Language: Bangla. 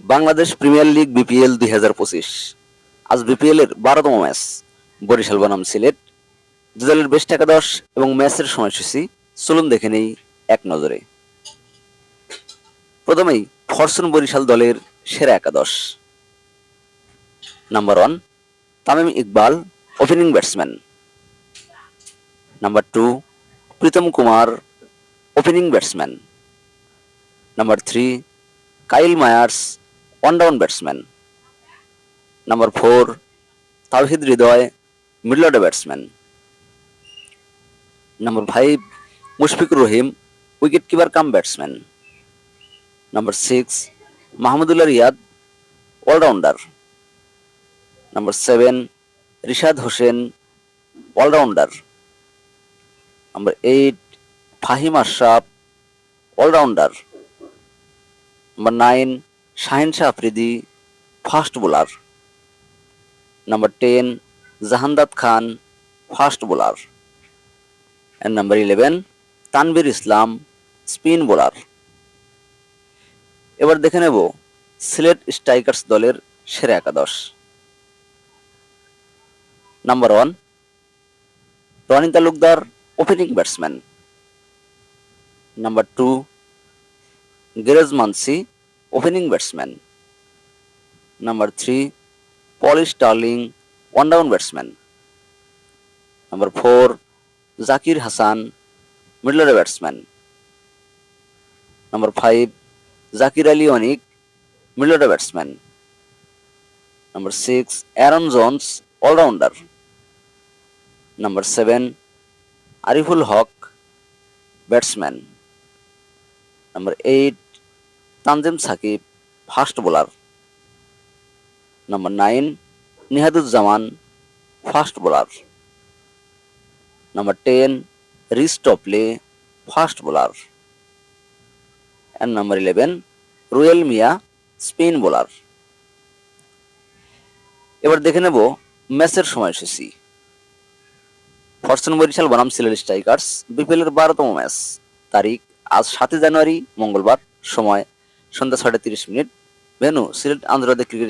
বাংলাদেশ প্রিমিয়ার লিগ বিপিএল দুই হাজার পঁচিশ। আজ বিপিএল এর বারোতম ম্যাচ। বরিশাল বনাম সিলেট। দু দলের বেস্ট একাদশ এবং ম্যাচের সময়সূচি চলুন দেখে নেই এক নজরে। প্রথমেই ফরচুন বরিশাল দলের সেরা একাদশ। Number one, Tamim Iqbal opening batsman. Number two, Pritom Kumar opening batsman. Number three, Kyle Mayers one down batsman number four Towhid Hridoy middle order batsman number five Mushfiqur Rahim wicket keeper cum batsman number six Mahmudullah Riyad allrounder number seven Rishad Hossain allrounder number eight Faheem Ashraf allrounder number nine Shaheen Shah Afridi fast bowler. Number ten Jahandad Khan fast bowler. And number eleven Tanvir Islam, spin bowler. এবার দেখে নেব সিলেট স্ট্রাইকার্স দলের সেরা একাদশ। Number one Rony Talukdar opening batsman number two George Munsey opening batsman number three Paul Stirling one down batsman number four Zakir Hasan middle batsman number five Zakir Ali Anik middle batsman number six Aaron Jones allrounder number seven Ariful Haque batsman number eight Tanzim Sakib, fast bowler. Number nine, Nihaduzzaman, fast bowler. Number ten, Reece Topley, fast bowler. And number eleven, Ruyel Miah, spin bowler. এবার দেখে নেব ম্যাচের সময়সূচি। ফরচুন বরিশাল বনাম সিলেট স্ট্রাইকার্স, বিপিএলের বারোতম ম্যাচ। তারিখ, আজ সাতই জানুয়ারি, মঙ্গলবার, সময় সন্ধ্যা ছয়টা তিরিশ মিনিট। ভেনু সিলেট আন্তর্জাতিক ক্রিকেট